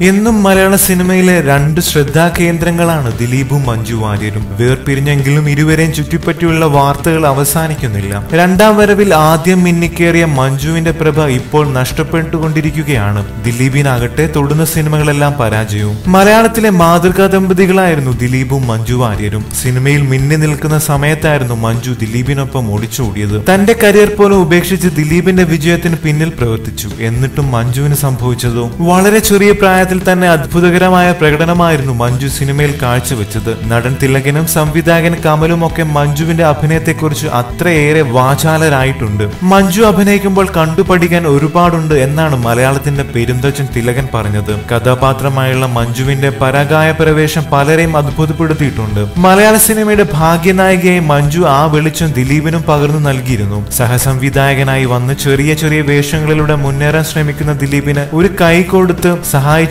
എന്നും മലയാള സിനിമയിലെ രണ്ട് ശ്രദ്ധാകേന്ദ്രങ്ങളാണ് ദിലീപും മഞ്ജു വാര്യരും. വേർപിരിഞ്ഞെങ്കിലും ഇരുവരെയും ചുറ്റിപ്പറ്റിയുള്ള വാർത്തകൾ അവസാനിക്കുന്നില്ല. രണ്ടാം വരവിൽ ആദ്യം മിന്നിക്കേറിയ മഞ്ജുവിന്റെ പ്രഭ ഇപ്പോൾ നഷ്ടപ്പെട്ടുകൊണ്ടിരിക്കുകയാണ്. ദിലീപിനാകട്ടെ തൊടുന്ന സിനിമകളെല്ലാം പരാജയവും. മലയാളത്തിലെ മാതൃകാ ദമ്പതികളായിരുന്നു ദിലീപും മഞ്ജു വാര്യരും. സിനിമയിൽ മിന്നി നിൽക്കുന്ന സമയത്തായിരുന്നു മഞ്ജു ദിലീപിനൊപ്പം ഓടിച്ചോടിയത് തന്റെ കരിയർ പോലും ഉപേക്ഷിച്ച് ദിലീപിന്റെ വിജയത്തിന് പിന്നിൽ പ്രവർത്തിച്ചു. എന്നിട്ടും മഞ്ജുവിന് സംഭവിച്ചതോ? വളരെ ചെറിയ പ്രായത്തിൽ തന്നെ അത്ഭുതകരമായ പ്രകടനമായിരുന്നു മഞ്ജു സിനിമയിൽ കാഴ്ചവെച്ചത്. നടൻ തിലകനും സംവിധായകൻ കമലും ഒക്കെ മഞ്ജുവിന്റെ അഭിനയത്തെക്കുറിച്ച് അത്രയേറെ വാചാലരായിട്ടുണ്ട്. മഞ്ജു അഭിനയിക്കുമ്പോൾ കണ്ടുപഠിക്കാൻ ഒരുപാടുണ്ട് എന്നാണ് മലയാളത്തിന്റെ പെരുന്തച്ചൻ തിലകൻ പറഞ്ഞത്. കഥാപാത്രമായുള്ള മഞ്ജുവിന്റെ പരകായ പ്രവേശം പലരെയും അത്ഭുതപ്പെടുത്തിയിട്ടുണ്ട്. മലയാള സിനിമയുടെ ഭാഗ്യനായികയായി മഞ്ജു ആ വെളിച്ചം ദിലീപിനും പകർന്നു നൽകിയിരുന്നു. സഹസംവിധായകനായി വന്ന് ചെറിയ ചെറിയ വേഷങ്ങളിലൂടെ മുന്നേറാൻ ശ്രമിക്കുന്ന ദിലീപിന് ഒരു കൈ കൊടുത്ത്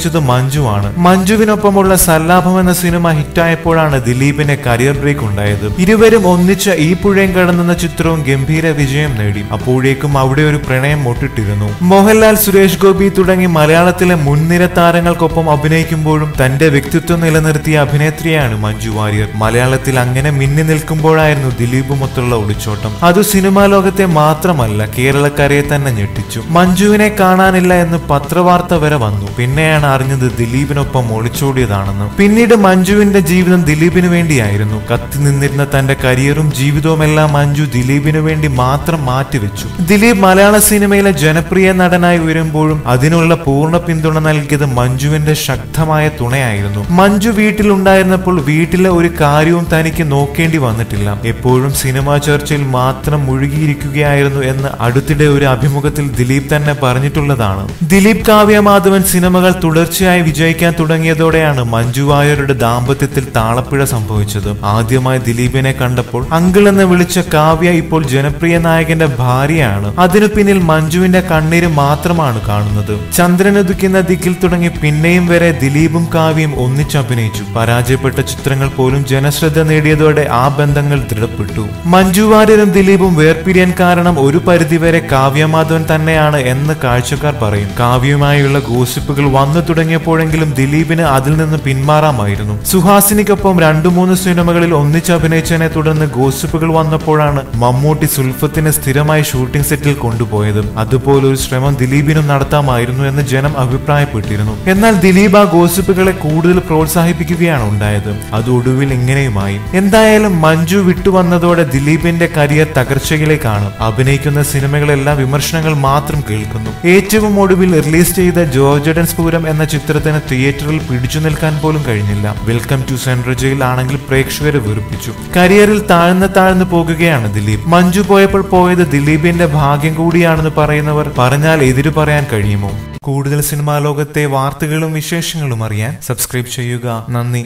സഹായിച്ചത് മഞ്ജുവാണ്. മഞ്ജുവിനൊപ്പമുള്ള സല്ലാഭം എന്ന സിനിമ ഹിറ്റായപ്പോഴാണ് ദിലീപിന് കരിയർ ബ്രേക്ക് ഉണ്ടായത്. ഇരുവരും ഒന്നിച്ച ഈ പുഴയും കടന്നെന്ന ചിത്രവും ഗംഭീര വിജയം നേടി. അപ്പോഴേക്കും അവിടെ ഒരു പ്രണയം മുട്ടിട്ടിരുന്നു. മോഹൻലാൽ സുരേഷ് ഗോപി തുടങ്ങി മലയാളത്തിലെ മുൻനിര താരങ്ങൾക്കൊപ്പം അഭിനയിക്കുമ്പോഴും തന്റെ വ്യക്തിത്വം നിലനിർത്തിയ അഭിനേത്രിയാണ് മഞ്ജു വാര്യർ. മലയാളത്തിൽ അങ്ങനെ മിന്നി നിൽക്കുമ്പോഴായിരുന്നു ദിലീപുമൊത്തുള്ള ഒളിച്ചോട്ടം. അത് സിനിമാ ലോകത്തെ മാത്രമല്ല കേരളക്കരയെ തന്നെ ഞെട്ടിച്ചു. മഞ്ജുവിനെ കാണാനില്ല എന്ന് പത്രവാർത്ത വരെ വന്നു. പിന്നെയാണ് അറിഞ്ഞത് ദിലീപിനൊപ്പം ഒളിച്ചോടിയതാണെന്ന് പിന്നീട് മഞ്ജുവിന്റെ ജീവിതം ദിലീപിന് വേണ്ടിയായിരുന്നു. കത്തി നിന്നിരുന്ന തന്റെ കരിയറും ജീവിതവുമെല്ലാം മഞ്ജു ദിലീപിന് വേണ്ടി മാത്രം മാറ്റിവെച്ചു. ദിലീപ് മലയാള സിനിമയിലെ ജനപ്രിയ നടനായി ഉയരുമ്പോഴും അതിനുള്ള പൂർണ പിന്തുണ നൽകിയത് മഞ്ജുവിന്റെ ശക്തമായ തുണയായിരുന്നു. മഞ്ജു വീട്ടിലുണ്ടായിരുന്നപ്പോൾ വീട്ടിലെ ഒരു കാര്യവും തനിക്ക് നോക്കേണ്ടി വന്നിട്ടില്ല. എപ്പോഴും സിനിമാ ചർച്ചയിൽ മാത്രം മുഴുകിയിരിക്കുകയായിരുന്നു എന്ന് അടുത്തിടെ ഒരു അഭിമുഖത്തിൽ ദിലീപ് തന്നെ പറഞ്ഞിട്ടുള്ളതാണ്. ദിലീപ് കാവ്യ മാധവൻ സിനിമകൾ തുടർച്ചയായി വിജയിക്കാൻ തുടങ്ങിയതോടെയാണ് മഞ്ജു വാര്യരുടെ ദാമ്പത്യത്തിൽ താളപ്പിഴ സംഭവിച്ചത്. ആദ്യമായി ദിലീപിനെ കണ്ടപ്പോൾ അങ്കിൾ എന്ന് വിളിച്ച കാവ്യ ഇപ്പോൾ ജനപ്രിയ നായകന്റെ ഭാര്യയാണ്. അതിനു പിന്നിൽ മഞ്ജുവിന്റെ കണ്ണീര് മാത്രമാണ് കാണുന്നത്. ചന്ദ്രനുദിക്കുന്ന ദിക്കിൽ തുടങ്ങി പിന്നെയും വരെ ദിലീപും കാവ്യയും ഒന്നിച്ചഭിനയിച്ചു പരാജയപ്പെട്ട ചിത്രങ്ങൾ പോലും ജനശ്രദ്ധ നേടിയതോടെ ആ ബന്ധങ്ങൾ ദൃഢപ്പെട്ടു. മഞ്ജു വാര്യരും ദിലീപും വേർപിരിയാൻ കാരണം ഒരു പരിധിവരെ കാവ്യമാധവൻ തന്നെയാണ് എന്ന് കാഴ്ചക്കാർ പറയും. കാവ്യയുമായുള്ള ഗോസിപ്പുകൾ വന്നു തുടങ്ങിയപ്പോഴെങ്കിലും ദിലീപിന് അതിൽ നിന്ന് പിന്മാറാമായിരുന്നു. സുഹാസിനിക്കൊപ്പം രണ്ടു മൂന്ന് സിനിമകളിൽ ഒന്നിച്ച് അഭിനയിച്ചതിനെ തുടർന്ന് ഗോസിപ്പുകൾ വന്നപ്പോഴാണ് മമ്മൂട്ടി സുൽഫത്തിനെ സ്ഥിരമായി ഷൂട്ടിംഗ് സെറ്റിൽ കൊണ്ടുപോയത്. അതുപോലൊരു ശ്രമം ദിലീപിനും നടത്താമായിരുന്നു എന്ന് ജനം അഭിപ്രായപ്പെട്ടിരുന്നു. എന്നാൽ ദിലീപ് ആ ഗോസിപ്പുകളെ കൂടുതൽ പ്രോത്സാഹിപ്പിക്കുകയാണ് ഉണ്ടായത്. അത് ഒടുവിൽ ഇങ്ങനെയുമായി. എന്തായാലും മഞ്ജു വിട്ടുവന്നതോടെ ദിലീപിന്റെ കരിയർ തകർച്ചയിലേക്കാണ്. അഭിനയിക്കുന്ന സിനിമകളെല്ലാം വിമർശനങ്ങൾ മാത്രം കേൾക്കുന്നു. ഏറ്റവും ഒടുവിൽ റിലീസ് ചെയ്ത ജോർജഡൻസ് പൂരം എന്ന ചിത്രത്തിന് തിയേറ്ററിൽ പിടിച്ചു നിൽക്കാൻ പോലും കഴിഞ്ഞില്ല. വെൽക്കം ടു സെൻട്രൽ ജയിൽ ആണെങ്കിൽ പ്രേക്ഷകരെ വെറുപ്പിച്ചു. കരിയറിൽ താഴ്ന്ന താഴ്ന്നു പോകുകയാണ് ദിലീപ്. മഞ്ജു പോയപ്പോൾ പോയത് ദിലീപിന്റെ ഭാഗ്യം കൂടിയാണെന്ന് പറയുന്നവർ പറഞ്ഞാൽ എതിരു പറയാൻ കഴിയുമോ? കൂടുതൽ സിനിമാ ലോകത്തെ വാർത്തകളും വിശേഷങ്ങളും അറിയാൻ സബ്സ്ക്രൈബ് ചെയ്യുക. നന്ദി.